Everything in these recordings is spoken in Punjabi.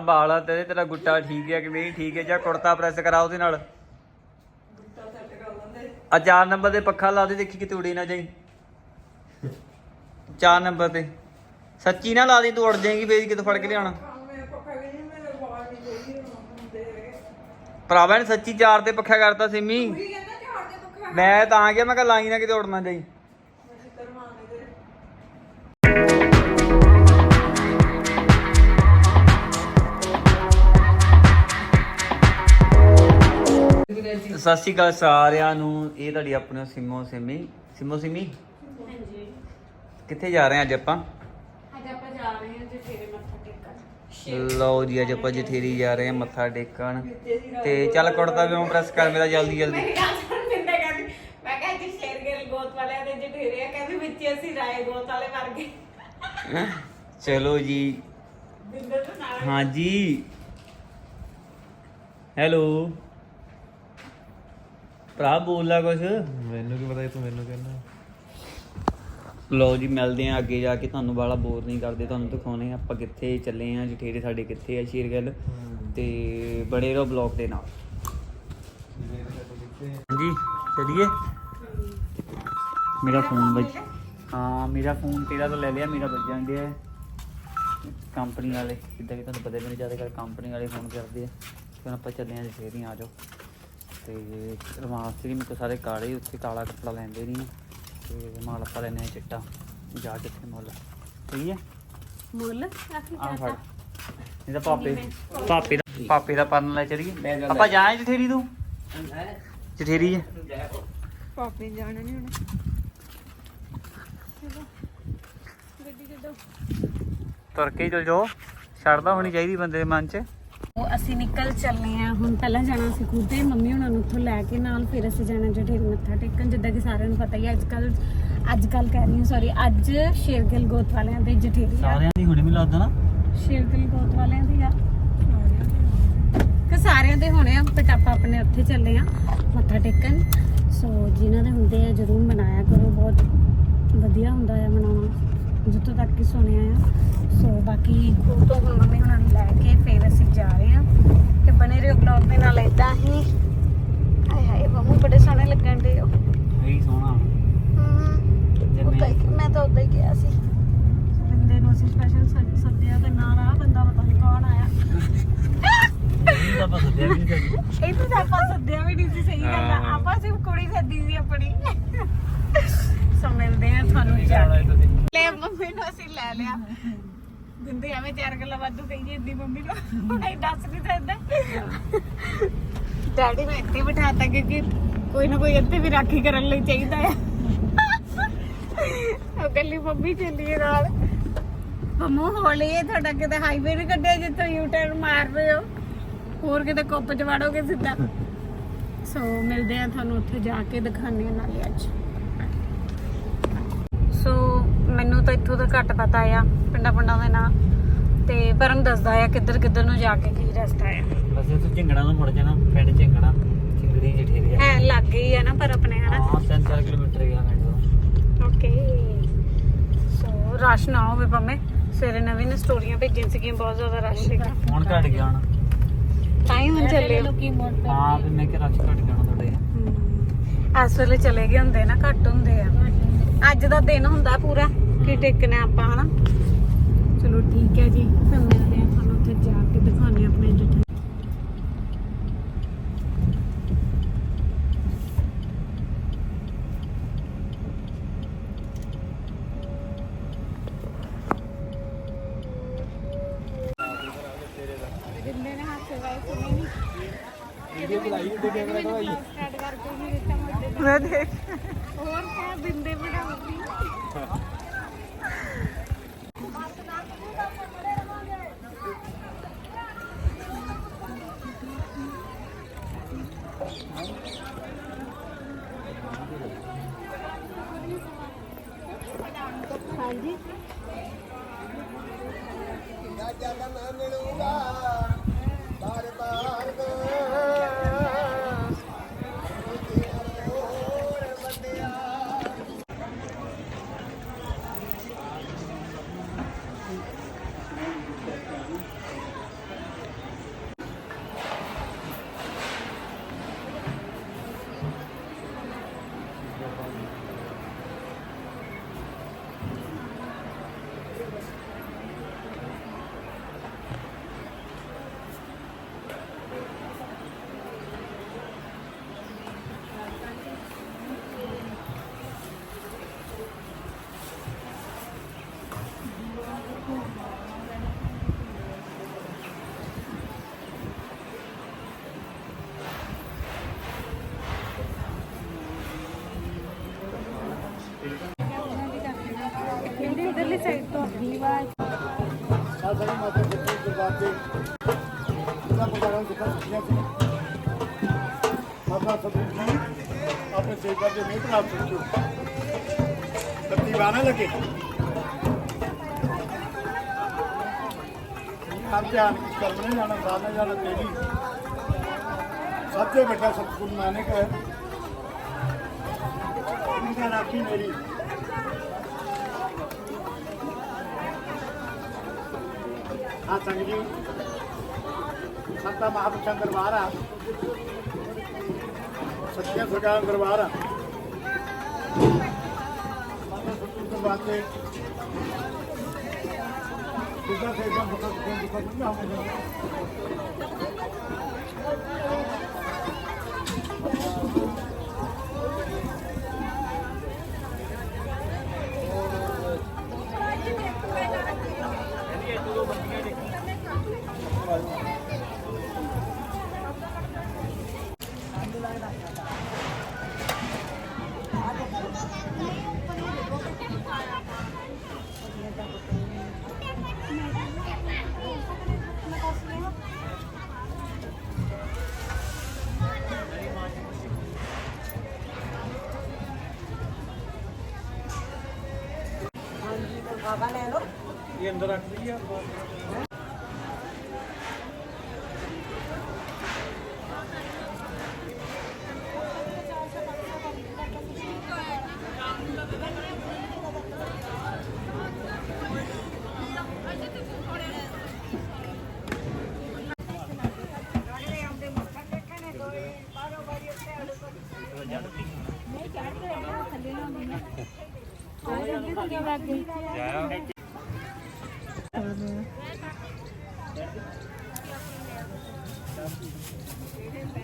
ਬਾਲ ਆ ਤੇਰੇ ਤੇਰਾ ਗੁੱਟਾ ਠੀਕ ਹੈ ਕਿ ਨਹੀਂ ਠੀਕ ਹੈ ਜਾਂ ਕੁੜਤਾ ਪ੍ਰੈਸ ਕਰਾ ਉਹਦੇ ਨਾਲ। ਆ ਚਾਰ ਨੰਬਰ ਦੇ ਪੱਖਾ ਲਾ ਦੇ ਦੇਖੀ ਕਿਤੇ ਉੜੀ ਨਾ ਜਾਈ। ਚਾਰ ਨੰਬਰ ਤੇ। ਸੱਚੀ ਨਾ ਲਾ ਦੇ ਤੂੰ ਉੜ ਜਾਏਗੀ ਫੇਰ ਕਿਤੇ ਫੜ ਕੇ ਲਿਆਉਣਾ। ਭਰਾਵਾ ਨੇ ਸੱਚੀ ਚਾਰ ਤੇ ਪੱਖਾ ਕਰਤਾ ਸਿੰਮੀ। ਮੈਂ ਤਾਂ ਆ ਗਿਆ ਮੈਂ ਕਿਹਾ ਲਾਈ ਨਾ ਕਿਤੇ ਉੜਨਾ ਜਾਈ। ਸਤਿ ਸ਼੍ਰੀ ਅਕਾਲ ਸਾਰਿਆਂ ਨੂੰ। ਇਹ ਤੁਹਾਡੀ ਆਪਣੀ ਸਿੰਮੋ ਸਿੰਮੀ। ਸਿੰਮੋ ਸਿੰਮੀ? ਹਾਂਜੀ। ਕਿੱਥੇ ਜਾ ਰਹੇ ਹਾਂ ਅੱਜ ਆਪਾਂ? ਅੱਜ ਆਪਾਂ ਜਾ ਰਹੇ ਹਾਂ ਜਠੇਰੇ ਮੱਥਾ ਟੇਕਣ। ਲਓ ਜੀ ਅੱਜ ਆਪਾਂ ਜਠੇਰੀ ਜਾ ਰਹੇ ਹਾਂ ਮੱਥਾ ਟੇਕਣ। ਤੇ ਚੱਲ ਕੁੜਤਾ ਵੀ ਪ੍ਰੈਸ ਕਰ ਮੇਰਾ ਜਲਦੀ ਜਲਦੀ। ਗੱਲ ਮੈਂ ਕਿਹਾ ਜੀ ਸ਼ੇਰਗਿਲ ਗੋਤ ਵਾਲਿਆਂ ਦੇ ਜਠੇਰੇ ਆ ਕਹਿੰਦੇ ਵਿੱਚ ਹੀ ਅਸੀਂ ਰਾਏ ਗੋਤ ਵਾਲੇ ਮਰ ਗਏ ਚਲੋ ਜੀ। ਨਾਲ। ਹਾਂਜੀ। ਹੈਲੋ। ਭਰਾ ਬੋਲਦਾ ਕੁਛ। ਮੈਨੂੰ ਕੀ ਪਤਾ ਤੂੰ ਮੈਨੂੰ ਕਹਿੰਦਾ। ਲਓ ਜੀ ਮਿਲਦੇ ਆ ਅੱਗੇ ਜਾ ਕੇ। ਤੁਹਾਨੂੰ ਬਾਲਾ ਬੋਰ ਨਹੀਂ ਕਰਦੇ ਤੁਹਾਨੂੰ ਦਿਖਾਉਣੇ ਆ ਆਪਾਂ ਕਿੱਥੇ ਚੱਲੇ ਆ ਜਠੇਰੇ ਸਾਡੇ ਕਿੱਥੇ ਆ ਸ਼ੇਰਗਿੱਲ। ਤੇ ਬੜੇ ਰਹੋ ਬਲੌਗ ਦੇ ਨਾਲ। ਹਾਂਜੀ ਚਲਿਏ? ਮੇਰਾ ਫੋਨ ਵੱਜ ਹਾਂ ਮੇਰਾ ਫੋਨ ਤੇਰਾ ਤਾਂ ਲੈ ਲਿਆ ਮੇਰਾ ਵੱਜਣ ਡਿਆ। ਕੰਪਨੀ ਵਾਲੇ ਜਿੱਦਾਂ ਕਿ ਤੁਹਾਨੂੰ ਪਤਾ ਮੈਨੂੰ ਜ਼ਿਆਦਾ ਕਰ ਕੰਪਨੀ ਵਾਲੇ ਫੋਨ ਕਰਦੇ ਆ। ਹੁਣ ਆਪਾਂ ਚੱਲੇ ਆ ਜਠੇਰੀ ਆ ਜਾਓ। ਤੇ ਰਮਾਸਤਰੀ ਮੇਰੇ ਕੋਲ ਸਾਰੇ ਕਾਲੇ ਉੱਥੇ ਕਾਲਾ ਕੱਪੜਾ ਲੈਂਦੇ ਨਹੀਂ। ਤੇ ਮਾਲ ਆਪਾਂ ਲੈਨੇ ਆ ਚਿੱਟਾ ਜਾ ਕਿੱਥੇ ਮੁੱਲ। ਸਹੀ ਹੈ? ਮੁੱਲ? ਆਖੀ ਆ ਫੜ ਇਹਦਾ ਪਾਪੇ ਪਾਪੇ ਦਾ ਪਾਪੇ ਦਾ ਪਰਨ ਲੈ ਚਲੀਏ ਆਪਾਂ ਜਾਏ ਜਠੇਰੀ ਤੂੰ? ਜਠੇਰੀ ਹੈ ਪਾਪੇ ਜਾਣਾ ਨਹੀਂ ਹੁਣ। ਤੁਰ ਕੇ ਚਲ ਜਾਓ। ਛੱਡਦਾ ਹੋਣੀ ਚਾਹੀਦੀ ਬੰਦੇ ਦੇ ਮਨ 'ਚ। ਉਹ ਅਸੀਂ ਨਿਕਲ ਚੱਲੇ ਆ ਹੁਣ ਪਹਿਲਾਂ ਜਾਣਾ ਸੀ ਖੁਦੇ ਮੰਮੀ ਉਹਨਾਂ ਨੂੰ ਉੱਥੋਂ ਲੈ ਕੇ ਨਾਲ ਫਿਰ ਅਸੀਂ ਜਾਣਾ ਜਠੇਰ ਮੱਥਾ ਟੇਕਣ ਜਿੱਦਾਂ ਕਿ ਸਾਰਿਆਂ ਨੂੰ ਪਤਾ ਹੀ ਅੱਜ ਕੱਲ ਅੱਜ ਕੱਲ ਕਹਿ ਰਹੀ ਹਾਂ ਸੌਰੀ ਅੱਜ ਸ਼ੇਰਗਿਲ ਗੋਤ ਵਾਲਿਆਂ ਦੇ ਜਠੇਰੀ ਆ। ਸਾਰਿਆਂ ਦੀ ਹੁਣੇ ਲੱਗਦਾ ਨਾ। ਸ਼ੇਰਗਿਲ ਗੋਤ ਵਾਲਿਆਂ ਦੀ ਆ। ਕਿ ਸਾਰਿਆਂ ਦੇ ਹੋਣੇ ਆ ਬਟ ਆਪਾਂ ਆਪਣੇ ਉੱਥੇ ਚੱਲੇ ਆ ਮੱਥਾ ਟੇਕਣ। ਸੋ ਜਿਨ੍ਹਾਂ ਦੇ ਹੁੰਦੇ ਆ ਜਰੂਰ ਮਨਾਇਆ ਕਰੋ ਬਹੁਤ ਵਧੀਆ ਹੁੰਦਾ ਆ ਮਨਾਉਣਾ। ਜਿੱਥੋਂ ਤੱਕ ਕਿ ਸੁਣਿਆ ਆ। ਸੋ ਬਾਕੀ ਉਹ ਤੋਂ ਹੁਣ ਮੰਮੀ ਉਹਨਾਂ ਨੂੰ ਲੈ ਕੇ ਫਿਰ ਅਸੀਂ ਜਾ ਰਹੇ ਆ ਤੇ ਬਨੇ ਰਹੋ ਬਲੌਗ ਦੇ ਨਾਲ ਇਦਾਂ ਹੀ। ਹਾਏ ਹਾਏ ਮੰਮੂ ਬੜੇ ਸੋਹਣੇ ਲੱਗਣ ਦੇ ਹੋ। ਇਹੀ ਸੋਹਣਾ। ਉਦਾਂ ਹੀ ਮੈਂ ਤਾਂ ਉਦਾਂ ਹੀ ਗਿਆ ਸੀ। ਬੰਦੇ ਨੂੰ ਅਸੀਂ ਸਪੈਸ਼ਲ ਸੱਦਿਆ ਤੇ ਨਾਲ ਆ ਬੰਦਾ ਪਤਾ ਨਹੀਂ ਕੌਣ ਆਇਆ। ਇਹ ਤਾਂ ਬਸ ਸੱਦਿਆ ਵੀ ਨਹੀਂ ਇਹ ਤਾਂ ਆਪਾਂ ਸੱਦਿਆ ਵੀ ਨਹੀਂ ਸੀ ਸਹੀ ਗੱਲ ਆ। ਹਾਂ। ਆਪਾਂ ਸਿਰਫ ਕੁੜੀ ਸੱਦੀ ਸੀ ਆਪਣੀ। ਸੋ ਮਿਲਦੇ ਆ ਤੁਹਾਨੂੰ ਜਾ ਕੇ। ਲੈ ਮੰਮੀ ਨੂੰ ਅਸੀਂ ਲੈ ਲਿਆ। ਦਿੰਦੇ ਐਵੇਂ ਚਾਰ ਗੱਲਾਂ ਵਾਧੂ ਕਹੀਏ ਇੰਦੀ ਮੰਮੀ ਨੂੰ। ਹੁਣ ਇਹ ਦੱਸ ਨਹੀਂ ਸਕਦਾ ਡੈਡੀ ਨੂੰ ਇੱਥੇ ਬਿਠਾਤਾ ਕਿਉਂਕਿ ਕੋਈ ਨਾ ਕੋਈ ਇੱਥੇ ਵੀ ਰਾਖੀ ਕਰਨ ਲਈ ਚਾਹੀਦਾ ਆ। ਉਹ ਕੱਲੀ ਮੰਮੀ ਚੱਲੀਏ ਨਾਲ। ਮੰਮੂ ਹੌਲੀ ਹੈ ਤੁਹਾਡਾ ਕਿਤੇ ਹਾਈਵੇ ਨਹੀਂ ਕੱਢਿਆ ਜਿੱਥੋਂ ਯੂ ਟਰਨ ਮਾਰ ਰਹੇ ਹੋ? ਹੋਰ ਕਿਤੇ ਕੁੱਪ ਚ ਵੜੋਗੇ ਸਿੱਧਾ? ਸੋ ਮਿਲਦੇ ਆ ਤੁਹਾਨੂੰ ਉੱਥੇ ਜਾ ਕੇ ਦਿਖਾਣੇ ਨਾਲੇ ਅੱਜ ਸੋ ਮੈਨੂੰ ਤਾਂ ਇੱਥੋਂ ਦਾ ਘੱਟ ਪਤਾ ਆ ਪਿੰਡਾਂ ਪਿੰਡਾਂ ਦੇ ਨਾਂ। ਤੇ ਪਰਮ ਦੱਸਦਾ ਆ ਕਿੱਧਰ ਕਿੱਧਰ ਨੂੰ ਜਾ ਕੇ ਕੀ ਰਸਤਾ ਆ। ਬਸ ਇਹ ਤੂੰ ਝਿੰਗੜਾ ਨੂੰ ਮੁੜ ਜਾਣਾ ਪਿੰਡ ਝਿੰਗੜਾ ਝਿੰਗੜੀ ਜਠੇਰੀ ਆ। ਹੈ ਲੱਗ ਗਈ ਆ ਨਾ ਪਰ ਆਪਣੇ ਹਨਾ? ਹਾਂ 3-4 ਕਿਲੋਮੀਟਰ ਹੀ ਆ ਪਿੰਡ ਤੋਂ। ਓਕੇ ਸੋ ਰਸ਼ ਨਾ ਹੋਵੇ ਭਾਵੇਂ। ਸਵੇਰੇ ਨਵੀਂ ਨੇ ਸਟੋਰੀਆਂ ਭੇਜੀਆਂ ਸੀਗੀਆਂ ਬਹੁਤ ਜ਼ਿਆਦਾ ਰਸ਼ ਸੀਗਾ। ਹੁਣ ਘਟ ਗਿਆ ਹੁਣ। ਹੀ ਹੁਣ ਚੱਲੇ ਲੋਕੀ ਮੋੜ ਹਾਂ ਵੀ ਮੈਂ ਕਿ ਰਸ਼ ਘਟ ਗਿਆ ਹੁਣ ਤੁਹਾਡੇ। ਇਸ ਵੇਲੇ ਚਲੇ ਗਏ ਹੁੰਦੇ ਨਾ ਘੱਟ ਹੁੰਦੇ ਆ। ਅੱਜ ਦਾ ਦਿਨ ਹੁੰਦਾ ਪੂਰਾ। ਕੀ ਟੇਕਣਾ ਆਪਾਂ ਹਨਾ? ਚਲੋ ਠੀਕ ਹੈ ਜੀ ਫਿਰ ਮਿਲਦੇ ਆ ਤੁਹਾਨੂੰ ਉੱਥੇ ਜਾ ਕੇ ਦਿਖਾਉਂਦੇ ਆ ਆਪਣੇ ਜਿੱਥੇ ਬਿੰਦੇ ਨੇ ਹੱਥ ਵਾਏ ਸੁਣੀ ਨਹੀਂ ਵੀਡੀਓ ਬਣਾਈ ਵੀਡੀਓ ਕੈਮਰਾ ਦਵਾਈ ਸਟਾਰਟ ਕਰਕੇ ਨਹੀਂ ਦਿੱਤਾ ਮੁੰਡੇ ਮੈਂ ਦੇਖ ਸਾਡਾ ਮਾਤਾ ਦੇ ਦਰਬਾਰ ਤੇ ਇਹਦਾ ਪ੍ਰੋਗਰਾਮ ਦਿੱਤਾ ਸੁਣਿਆ ਸੀ ਮਾਤਾ ਸਤਿ ਜੀ ਆਪਣੇ ਸੇਵਾ ਦੇ ਮਿਹਰ ਨਾਲ ਸੁਣੋ ਬੱਤੀ ਬਾਣਾ ਲੱਗੇ ਹਰ ਧਿਆਨ ਕਿਸ ਜਾਣਾ ਸਾਧਨਾ ਜਾਣਾ ਤੇਰੀ ਸਭ ਤੋਂ ਵੱਡਾ ਸਤਿਗੁਰੂ ਨਾਨਕ ਹੈ। ਇਹਦਾ ਰਾਖੀ ਮੇਰੀ। ਹਾਂ ਸੰਗ ਜੀ ਸੰਤਾ ਮਹਾਪੁਰਸ਼ਾਂ ਦਰਬਾਰ ਆ ਸੱਚੀਆਂ ਸਰਕਾਰ ਦਰਬਾਰ ਆ ਮਾਤਾ ਸਤਿਗੁਰੂ ਦਰਬਾਰ ਤੇ ਕਿਦਾਂ ਸੇਵਾ ਬਖਸ਼ ਕੇ ਬਖਸ਼ ਨਹੀਂ ਆਉਂਦੇ ਇਹ ਅੰਦਰ ਰੱਖ ਦਈਏ ਆਪਾਂ।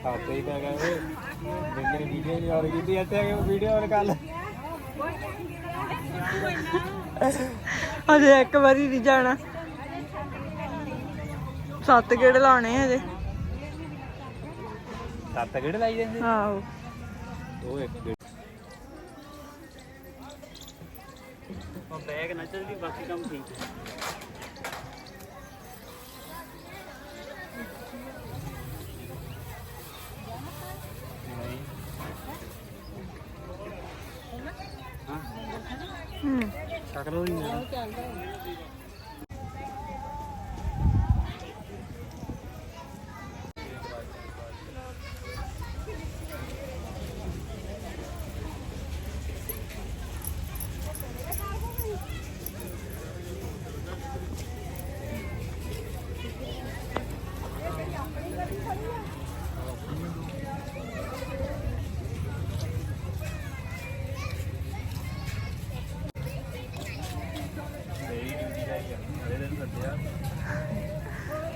ਆਪੇ ਹੀ ਪੈ ਗਿਆ ਓਏ। ਜਿੰਨੇ ਵੀਡੀਓ ਨਹੀਂ ਆ ਰਹੀ ਕੀਤੀ ਇੱਥੇ ਆ ਕੇ ਵੀਡੀਓ ਔਨ ਕਰ ਲੈ। ਅਜੇ ਇੱਕ ਵਾਰੀ ਨਹੀਂ ਜਾਣਾ। ਸੱਤ ਗੇੜੇ ਲਾਉਣੇ ਹਜੇ। ਸੱਤ ਕਿਹੜੇ ਲਾਈ ਜਾਂਦੇ? ਆਹੋ। ਉਹ ਇੱਕ ਡੇਢ ਉਹ ਬੈਗ ਨਾ ਚੱਲਦੀ ਬਾਕੀ ਕੰਮ ਠੀਕ ਹੂੰ। ਛਕ ਲਓ ਜੀ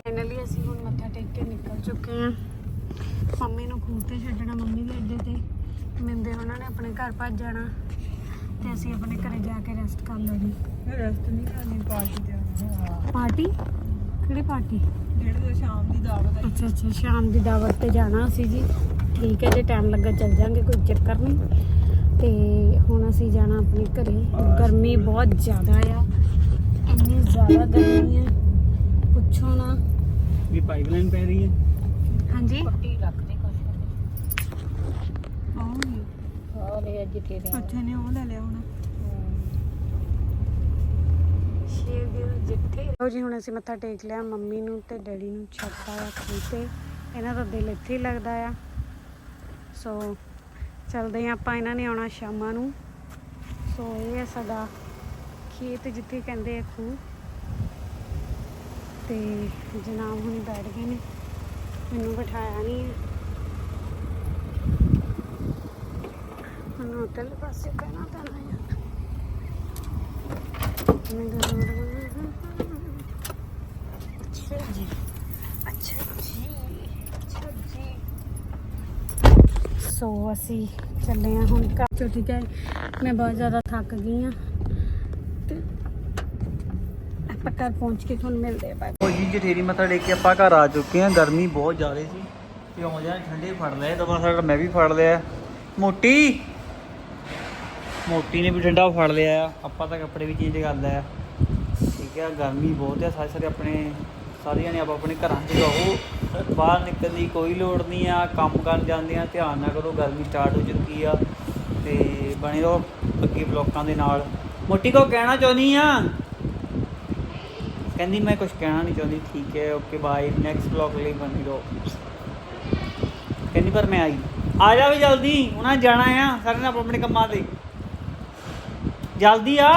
ਫਾਈਨਲੀ ਅਸੀਂ ਹੁਣ ਮੱਥਾ ਟੇਕ ਕੇ ਨਿਕਲ ਚੁੱਕੇ ਹਾਂ ਮੰਮੀ ਨੂੰ ਖੂਹ ਤੇ ਛੱਡਣਾ ਮੰਮੀ ਵੀ ਅੱਡੇ ਤੇ। ਮਿੰਦੇ ਉਹਨਾਂ ਨੇ ਆਪਣੇ ਘਰ ਭੱਜ ਜਾਣਾ ਤੇ ਅਸੀਂ ਆਪਣੇ ਘਰੇ ਜਾ ਕੇ ਰੈਸਟ ਕਰ ਲੈਣੀ। ਰੈਸਟ ਨਹੀਂ ਕਰਨੀ ਪਾਰਟੀ ਤੇ ਪਾਰਟੀ ਕਿਹੜੀ ਪਾਰਟੀ ਡੇਢ ਵਜੇ ਸ਼ਾਮ ਦੀ ਦਾਵਤ ਹੈ ਅੱਛਾ ਅੱਛਾ ਸ਼ਾਮ ਦੀ ਦਾਵਤ ਤੇ ਜਾਣਾ ਸੀ ਜੀ। ਠੀਕ ਹੈ ਜੇ ਟਾਈਮ ਲੱਗਾ ਚੱਲ ਜਾਾਂਗੇ ਕੋਈ ਚੱਕਰ ਨਹੀਂ। ਤੇ ਹੁਣ ਅਸੀਂ ਜਾਣਾ ਆਪਣੇ ਘਰੇ। ਗਰਮੀ ਬਹੁਤ ਜ਼ਿਆਦਾ ਆ। ਇੰਨੀ ਜ਼ਿਆਦਾ ਗਰਮੀ ਹੈ ਪੁੱਛੋ ਨਾ। ਵੀ ਪਾਈਪਲਾਈਨ ਪੈ ਰਹੀ ਹੈ। ਹਾਂਜੀ? ਅੱਛਾ ਨੇ ਉਹ ਲੈ ਲਿਆ ਹੁਣ। ਸ਼ੇਰ ਦੇ ਜਿੱਥੇ ਲੋ ਜੀ, ਹੁਣ ਅਸੀਂ ਮੱਥਾ ਟੇਕ ਲਿਆ, ਮੰਮੀ ਨੂੰ ਤੇ ਡੈਡੀ ਨੂੰ ਛੱਡਤਾ ਆ ਖੂਹ ਤੇ। ਇਹਨਾਂ ਦਾ ਦਿਲ ਇੱਥੇ ਹੀ ਲੱਗਦਾ ਆ। ਸੋ ਚਲਦੇ ਆ ਆਪਾਂ ਇਹਨਾਂ ਨੇ ਆਉਣਾ ਸ਼ਾਮਾਂ ਨੂੰ। ਸੋ ਇਹ ਹੈ ਸਾਡਾ ਖੇਤ ਜਿੱਥੇ ਕਹਿੰਦੇ ਆ ਖੂਹ। ਤੇ ਜਨਾਬ ਹੁਣੀ ਬੈਠ ਗਏ ਨੇ। ਮੈਨੂੰ ਬਿਠਾਇਆ ਨਹੀਂ ਹੈ ਉਧਰਲੇ ਪਾਸੇ ਕਹਿਣਾ ਪੈਣਾ ਆ। ਅੱਛਾ ਜੀ। ਅੱਛਾ ਜੀ। ਅੱਛਾ ਜੀ। ਸੋ ਅਸੀਂ ਚੱਲੇ ਹਾਂ ਹੁਣ ਘਰ। ਤੋਂ ਠੀਕ ਹੈ। ਮੈਂ ਬਹੁਤ ਜ਼ਿਆਦਾ ਥੱਕ ਗਈ ਹਾਂ। ਤੇ ਆਪਾਂ ਘਰ ਪਹੁੰਚ ਕੇ ਤੁਹਾਨੂੰ ਮਿਲਦੇ ਆ ਬਾਏ ਉਹ ਜੀ, ਜਠੇਰੀ ਮੱਥਾ ਟੇਕ ਕੇ ਆਪਾਂ ਘਰ ਆ ਚੁੱਕੇ ਹਾਂ। ਗਰਮੀ ਬਹੁਤ ਜ਼ਿਆਦਾ ਸੀ। ਤੇ ਹੋ ਜਾ ਠੰਡੇ ਫੜ ਲਏ। ਦਵਾ ਸਾਡਾ ਮੈਂ ਵੀ ਫੜ ਲਿਆ। ਮੋਟੀ! ਮੋਟੀ ਨੇ ਵੀ ਡੰਡਾ ਫੜ ਲਿਆ ਆ। ਆਪਾਂ ਤਾਂ ਕੱਪੜੇ ਵੀ ਚੇਂਜ ਕਰ ਲਿਆ ਆ। ਲੱਗਿਆ ਗਰਮੀ ਬਹੁਤ ਹੈ ਸਾਰੇ ਸਾਰੇ ਆਪਣੇ ਸਾਰੇ ਜਣੇ ਆਪ ਆਪਣੇ ਘਰਾਂ 'ਚ ਰਹੋ। ਬਾਹਰ ਨਿਕਲਣ ਦੀ ਕੋਈ ਲੋੜ ਨਹੀਂ ਆ, ਕੰਮ ਕਰਨ ਜਾਂਦੇ ਆ, ਧਿਆਨ ਨਾ ਕਰੋ, ਗਰਮੀ ਸਟਾਰਟ ਹੋ ਚੁੱਕੀ ਆ। ਤੇ ਬਣੇ ਰਹੋ ਅੱਗੇ ਬਲੋਕਾਂ ਦੇ ਨਾਲ। ਮੋਟੀ ਕੋ ਕਹਿਣਾ ਚਾਹੁੰਦੀ ਆ? ਕਹਿੰਦੀ, ਮੈਂ ਕੁਝ ਕਹਿਣਾ ਨਹੀਂ ਚਾਹੁੰਦੀ। ਠੀਕ ਹੈ ਓਕੇ ਬਾਏ ਨੈਕਸਟ ਬਲੌਗ ਲਈ ਬਣੀ ਰਹੋ। ਕਹਿੰਦੀ, ਪਰ ਮੈਂ ਆਈ। ਆ ਜਾ ਵੀ ਜਲਦੀ ਉਹਨਾਂ ਜਾਣਾ ਆ ਸਾਰੇ ਨੇ ਆਪੋ ਆਪਣੇ ਕੰਮਾਂ ਤੇ। ਜਲਦੀ ਆ।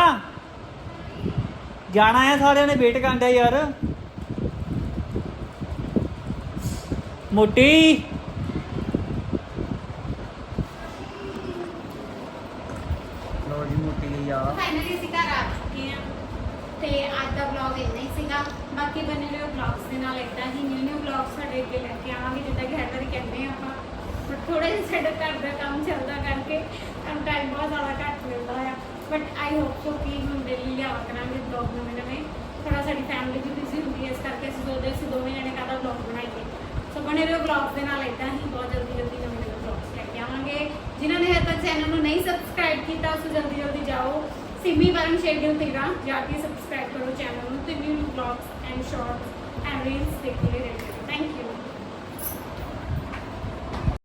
ਜਾਣਾ ਆ ਸਾਰਿਆਂ ਨੇ ਵੇਟ ਕਰਦਾ ਯਾਰ। ਮੋਟੀ। ਲੋ ਜੀ ਮੋਟੀ ਲਈ ਆ। ਫਾਈਨਲੀ ਅਸੀਂ ਘਰ ਆ ਚੁੱਕੇ ਹਾਂ ਤੇ ਅੱਜ ਦਾ ਵਲੌਗ ਇੰਨਾ ਹੀ ਸੀਗਾ। ਬਾਕੀ ਬਣੇ ਰਹੋ ਵਲੌਗਸ ਦੇ ਨਾਲ ਇਦਾਂ ਹੀ ਨਿਊ ਨਿਊ ਵਲੌਗਸ ਸਾਡੇ ਅੱਗੇ ਲੈ ਕੇ ਆਵਾਂਗੇ ਜਿੱਦਾਂ ਕਿ ਹਰ ਵਾਰੀ ਕਹਿੰਦੇ ਆ ਆਪਾਂ। ਥੋੜਾ ਜਿਹਾ ਸਾਡਾ ਘਰ ਦਾ ਕੰਮ ਚੱਲਦਾ ਕਰਕੇ ਸਾਨੂੰ ਟਾਈਮ ਬਹੁਤ ਜ਼ਿਆਦਾ ਘੱਟ ਮਿਲਦਾ ਆ। ਬਟ ਆਈ ਹੋਪ ਸੋ ਕਿ ਹੁਣ ਡੇਲੀ ਲਿਆਵਾ ਕਰਾਂਗੇ ਵਲੌਗ ਨਵੇਂ ਨਵੇਂ। ਥੋੜਾ ਸਾਡੀ ਫੈਮਿਲੀ ਵੀ ਬਿਜ਼ੀ ਹੁੰਦੀ ਹੈ, ਇਸ ਕਰਕੇ ਅਸੀਂ ਸੋਚਦੇ ਅਸੀਂ ਦੋਵੇਂ ਜਣੇ ਕਾਹਦਾ ਵਲੌਗ ਬਣਾਈਏ। ਸੋ ਬਣੇ ਰਹੋ ਵਲੌਗ ਦੇ ਨਾਲ ਇਦਾਂ ਹੀ ਬਹੁਤ ਜਲਦੀ ਜਲਦੀ ਨਵੇਂ ਨਵੇਂ ਵਲੌਗਸ ਲੈ ਕੇ ਆਵਾਂਗੇ। ਜਿਨ੍ਹਾਂ ਨੇ ਹਜੇ ਤੱਕ ਚੈਨਲ ਨੂੰ ਨਹੀਂ ਸਬਸਕ੍ਰਾਈਬ ਕੀਤਾ ਉਸ ਜਲਦੀ ਜਲਦੀ ਜਾਓ। ਸਿਮੀ ਵਰਨ ਸ਼ੇਡਿਊਲ ਤੇਰਾ ਜਾ ਕੇ ਸਬਸਕ੍ਰਾਈਬ ਕਰੋ ਚੈਨਲ ਨੂੰ, ਤੇ new vlogs and shorts and reels ਦੇਖਦੇ ਯੂ